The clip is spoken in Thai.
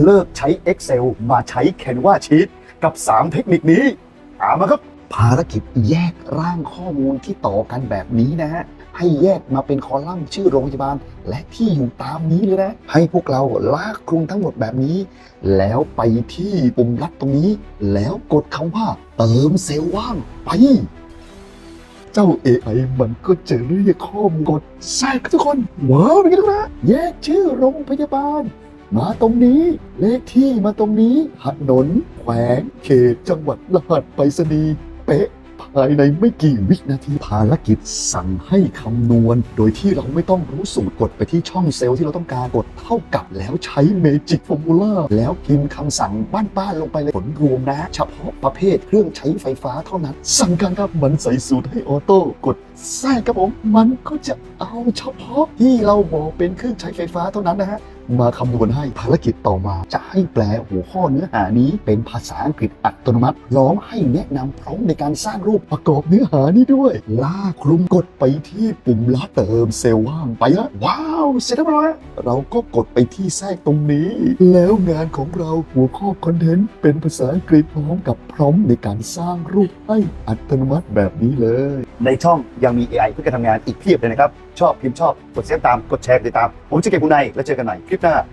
เลิกใช้ Excel มาใช้ Canva Sheet กับ 3 เทคนิคนี้ตามมาครับ ภารกิจแยกร่างข้อมูลที่ต่อกันแบบนี้นะฮะ ให้แยกมาเป็นคอลัมน์ชื่อโรงพยาบาล และที่อยู่ตามนี้เลยนะ ให้พวกเราลากคลุมทั้งหมดแบบนี้ แล้วไปที่ปุ่มลัดตรงนี้ แล้วกดคำว่า เติมเซลล์ว่างไป เจ้า AI มันก็จะเรียกข้อมูลกดแทรกทุกคน ว้าวเป็นไงทุกคนนะแยกชื่อโรงพยาบาล มาตรงนี้ เลขที่มาตรงนี้ถนน แขวง เขต จังหวัดรหัสไปรษณีย์เป๊ะภายในไม่กี่วินาทีภารกิจสั่งให้คำนวณ โดยที่เราไม่ต้องรู้สูตรกดไปที่ช่องเซลล์ที่เราต้องการกดเท่ากับแล้วใช้เมจิกฟอร์มูล่าแล้วพิมพ์คำสั่งบ้านๆลงไปเลยผลรวมนะ เฉพาะประเภทเครื่องใช้ไฟฟ้าเท่านั้น สั่งการครับมันใส่สูตรให้ออโต้กดแทรกครับผมมันก็จะเอาเฉพาะที่เราบอกเป็นเครื่องใช้ไฟฟ้าเท่านั้นนะฮะมาคำนวณให้ภารกิจต่อมา จะให้แปลหัวข้อเนื้อหานี้เป็นภาษาอังกฤษอัตโนมัติพร้อมให้แนะนำพร้อมในการสร้างรูปประกอบเนื้อหานี้ด้วยลากคลุมกดไปที่ปุ่มลัดเติมเซลล์ว่างไปฮะว้าวเสร็จแล้วเราก็กดไปที่แทรกตรงนี้ แล้วงานของเราหัวข้อคอนเทนต์เป็นภาษาอังกฤษพร้อมกับพร้อมในการสร้างรูปให้อัตโนมัติแบบนี้เลย ในช่องยังมี AI เพื่อการทำงานอีกเพียบเลยนะครับ ชอบพิมพ์ชอบกดเซฟตามกดแชร์ติดตาม ผมจะเก็บคุณในแล้วเจอกันใหม่けた。